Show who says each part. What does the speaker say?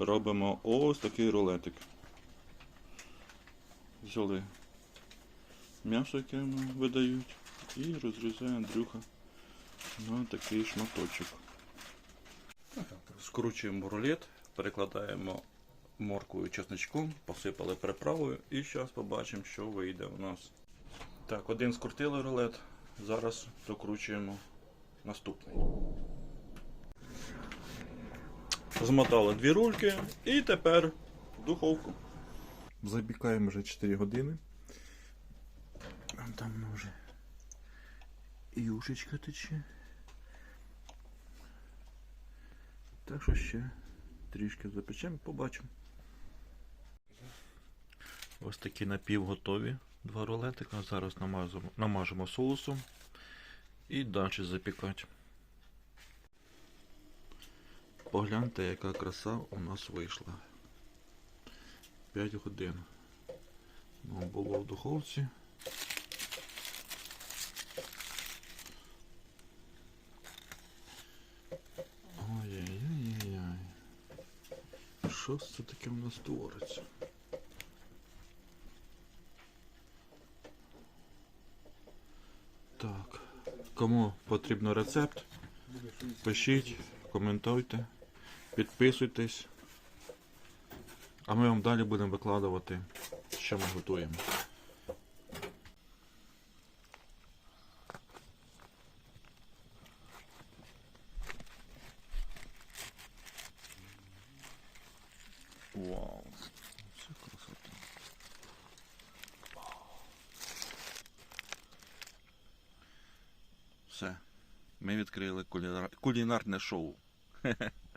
Speaker 1: робимо ось такий рулетик. Взяли м'ясо, яке нам видають, і розрізає Андрюха на такий шматочок. Скручуємо рулет, перекладаємо морквою чесничком, посипали приправою і зараз побачимо, що вийде у нас. Так, один скрутили рулет, зараз докручуємо наступний. Змотали дві рульки і тепер в духовку.
Speaker 2: Запікаємо вже 4 години. Там вже юшечка тече. Так що ще трішки запечемо, побачимо. Ось такі напівготові два рулетика. Зараз намажемо, намажемо соусом і далі запікати. Погляньте, яка краса у нас вийшла. 5 годин. Ну, було в духовці. Ой-ой-ой-ой. Що це таке у нас твориться? Так. Кому потрібен рецепт, пишіть, коментуйте, підписуйтесь. А ми вам далі будемо викладувати, що ми готуємо. Вау, це красота. Все. Ми відкрили кулінар... кулінарне шоу.